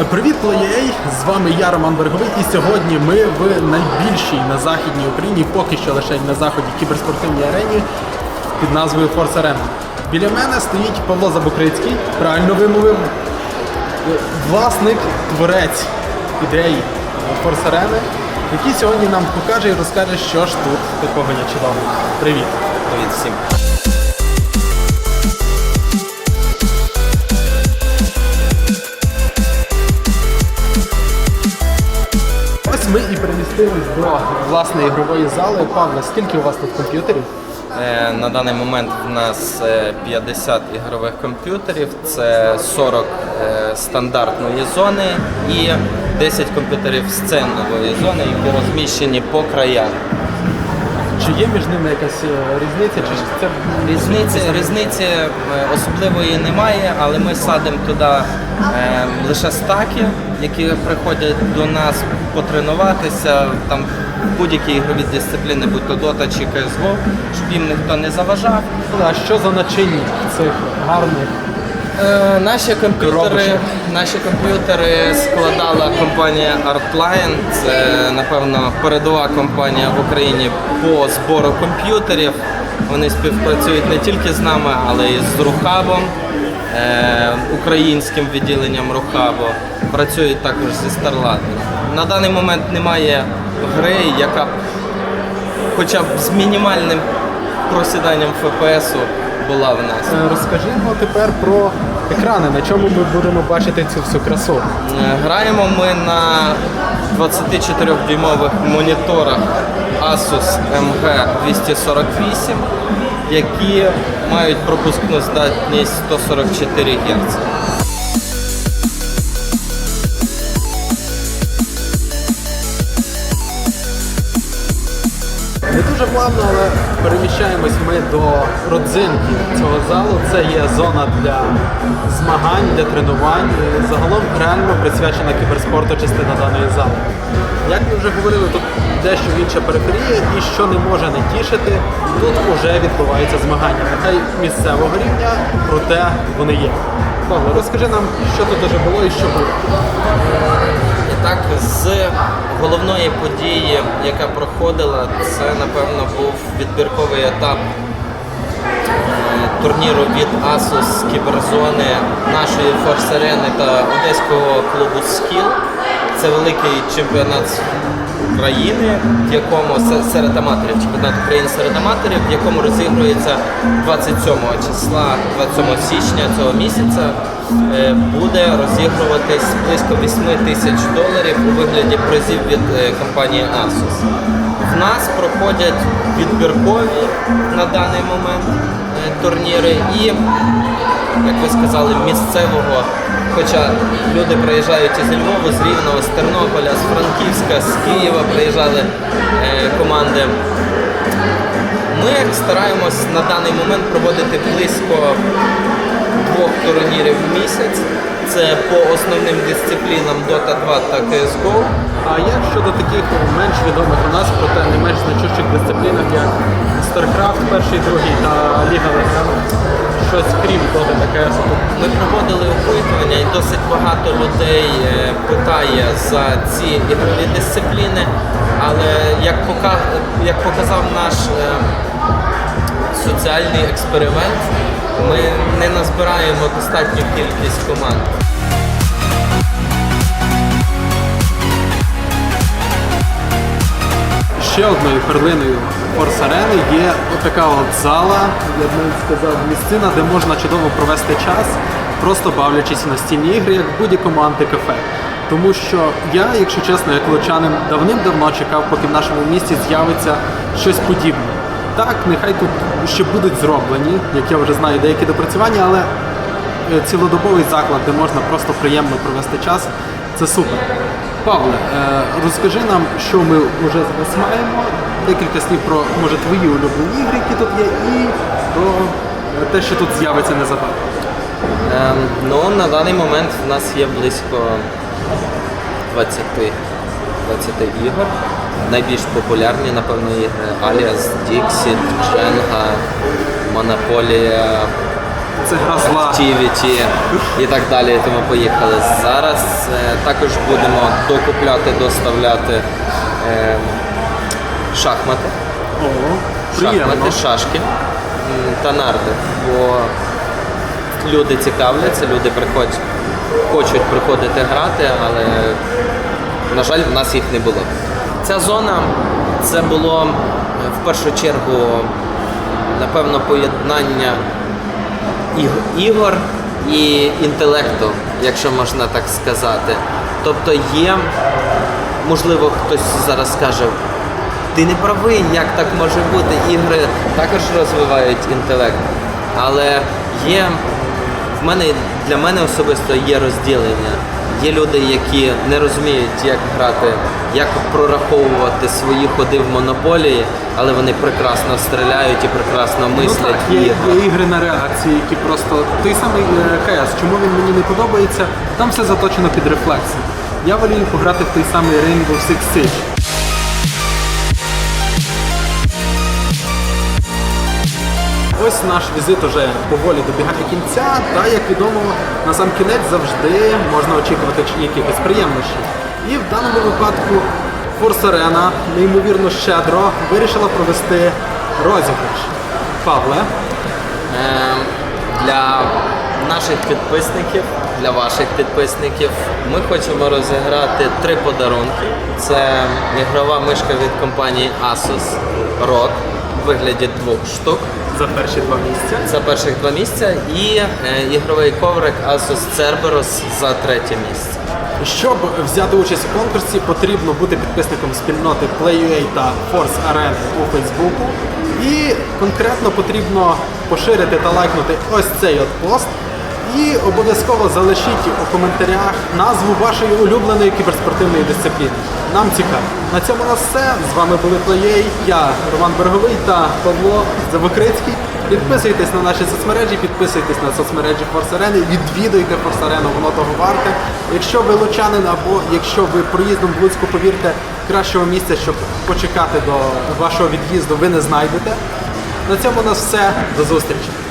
Е, Привіт, Плеєй! З вами я, Роман Береговий, і сьогодні ми в найбільшій на західній Україні, поки що лише на заході кіберспортивній арені під назвою Force Arena. Біля мене стоїть Павло Забукрицький, правильно вимовив, е, власник, творець ідеї Force Arena, який сьогодні нам покаже і розкаже, що ж тут такого є чудового. Привіт! Привіт всім. Перемістились до власної ігрової зали. Павло, скільки у вас тут комп'ютерів? Е, На даний момент в нас е, 50 ігрових комп'ютерів, це 40 е, стандартної зони і 10 комп'ютерів сценової зони, які розміщені по краях. Чи є між ними якась е, різниця? Чи це Різниці, різниці е, особливої немає, але ми садимо туди е, лише стаки, які приходять до нас потренуватися там в будь-які ігрові дисципліни, будь то Dota чи CSGO, щоб їм ніхто не заважав. А що за начиння цих гарних? Е, наші комп'ютери, наші комп'ютери складала компанія Artline. Це напевно передова компанія в Україні по збору комп'ютерів. Вони співпрацюють не тільки з нами, але й з Рухабом, е, українським відділенням Рухабу. Працюють також зі Starladder. На даний момент немає гри, яка б хоча б з мінімальним просіданням ФПСу була в нас. Е, Розкажімо тепер про екрани, на чому ми будемо бачити цю всю красу. Е, Граємо ми на 24-дюймових моніторах Asus MG248, які мають пропускну здатність 144 Гц. Не дуже плавно, але переміщаємось ми до родзинки цього залу. Це є зона для змагань, для тренувань. І Загалом реально присвячена кіберспорту частина даної зали. Як ми вже говорили, тут дещо інша периферія, і що не може не тішити, тут вже відбуваються змагання. Нехай місцевого рівня, проте вони є. Павло, розкажи нам, що тут вже було і що буде. Так, з головної події, яка проходила, це напевно був відбірковий етап е, турніру від Asus з кіберзони нашої форс-арени та одеського клубу Skill. Це великий чемпіонат України, в якому се- серед аматорів, чемпіонат України серед аматорів, в якому розігрується 27 числа, 27 січня цього місяця. е, Буде розігруватись близько 8 тисяч доларів у вигляді призів від е, компанії Asus. В нас проходять відбіркові на даний момент е, турніри і як ви сказали, місцевого. Хоча люди приїжджають із Львова, з Рівного, з Тернополя, з Франківська, з Києва приїжджали е, команди. Ми стараємось на даний момент проводити близько двох турнірів в місяць. Це по основним дисциплінам Dota 2 та CSGO. А як щодо таких менш відомих у нас, проте не менш значущих дисциплінах, як StarCraft перший, другий та Ліга Легенд? Щось крім Dota таке. Ми проводили опитування і досить багато людей е, питає за ці ігрові дисципліни, але як, пока- як показав наш е, соціальний експеримент, ми не назбираємо достатню кількість команд. Ще одною перлиною Arena є така от зала, я б навіть сказав, місцина, де можна чудово провести час, просто бавлячись в настільні ігри, як будь-якому антикафе. Тому що я, якщо чесно, як лучанин, давним-давно чекав, поки в нашому місті з'явиться щось подібне. Так, нехай тут ще будуть зроблені, як я вже знаю, деякі допрацювання, але е, цілодобовий заклад, де можна просто приємно провести час, це супер. Павле, е, розкажи нам, що ми вже зараз маємо, декілька слів про може твої улюблені ігри, які тут є, і про е, те, що тут з'явиться незабаром. Ем, ну, на даний момент в нас є близько 20, 20 ігор. Найбільш популярні, напевно, ігри Alias, Dixit, Jenga, Monopoly, це гра зла. Activity і так далі. Тому поїхали. Зараз е, також будемо докупляти, доставляти е, шахмати. Приємно. Шахмати, шашки м, та нарди. Бо люди цікавляться, люди приходять, хочуть приходити грати, але, на жаль, в нас їх не було. Ця зона це було е, в першу чергу, напевно, поєднання ігор і інтелекту, якщо можна так сказати. Тобто є, можливо, хтось зараз скаже, ти не правий, як так може бути. Ігри також розвивають інтелект. Але є в мене для мене особисто є розділення. Є люди, які не розуміють, як грати, як прораховувати свої ходи в монополії, але вони прекрасно стріляють і прекрасно Ну мислять так, є, є ігри на реакції, які просто. Той самий е, КС, чому він мені не подобається, там все заточено під рефлекси. Я волію пограти в той самий Rainbow Six Siege. Наш візит уже поволі добігає кінця, та як відомо, на сам кінець завжди можна очікувати якихось приємнощів. І в даному випадку Force Arena неймовірно щедро вирішила провести розіграш. Павле, Ем, Для наших підписників, для ваших підписників, ми хочемо розіграти три подарунки. Це ігрова мишка від компанії Asus ROG вигляді двох штук. за перші два місця. За перших два місця і е, ігровий коврик Asus Cerberus за третє місце. Щоб взяти участь у конкурсі, потрібно бути підписником спільноти PlayUA та Force Arena у Фейсбуку. І конкретно потрібно поширити та лайкнути ось цей от пост. І обов'язково залишіть у коментарях назву вашої улюбленої кіберспортивної дисципліни. Нам цікаво. На цьому у нас все. З вами були PlayUA, я Роман Береговий та Павло Завокрицький. Підписуйтесь на наші соцмережі, підписуйтесь на соцмережі Arena, відвідуйте Arena, воно того варте. Якщо ви лучанин або якщо ви проїздом в Луцьку, повірте, кращого місця, щоб почекати до вашого від'їзду, ви не знайдете. На цьому у нас все. До зустрічі!